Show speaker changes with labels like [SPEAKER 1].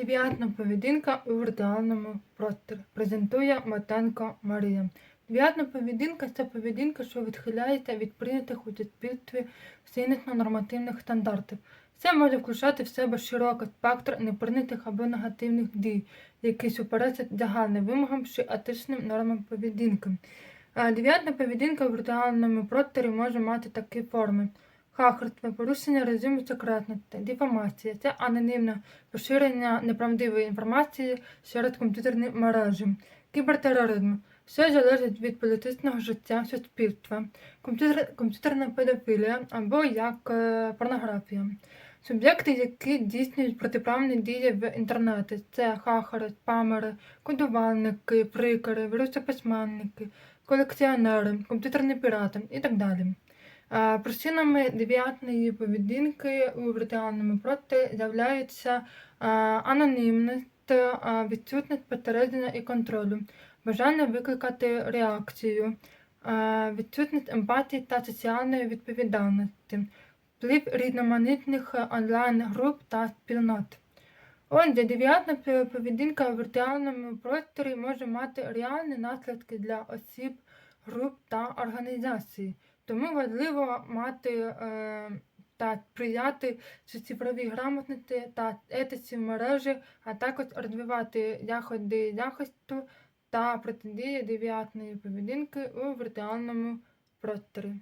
[SPEAKER 1] Девіантна поведінка у віртуальному просторі. Презентує Матенко Марія. Девіантна поведінка це поведінка, що відхиляється від прийнятих у суспільстві нормативних стандартів. Це може включати в себе широкий спектр неприйнятих або негативних дій, які суперечать загальним вимогам чи етичним нормам поведінки. Е, Девіантна поведінка в віртуальному просторі може мати такі форми. Хакерство, порушення режиму секретності, дифамація це анонімне поширення неправдивої інформації через комп'ютерні мережі, кібертероризм. Все залежить від політичного життя суспільства, комп'ютер, комп'ютерна педофілія або як е, порнографія. Суб'єкти, які дійснюють протиправні дії в інтернеті, це хакери, спамери, кодувальники, прикари, вірусописьменники, колекціонери, комп'ютерні пірати і так далі. Е, Причинами девіантної поведінки у віртуальному просторі з'являються е, анонімність, е, відсутність попередження і контролю, бажання викликати реакцію, відсутність емпатії та соціальної відповідальності, вплив різноманітних онлайн-груп та спільнот. Отже, девіантна поведінка у віртуальному просторі може мати реальні наслідки для осіб, груп та організацій. Тому важливо мати е, та сприяти цифровій грамотності та етиці мережі, а також розвивати заходи захисту та протидії девіатної поведінки у віртуальному просторі.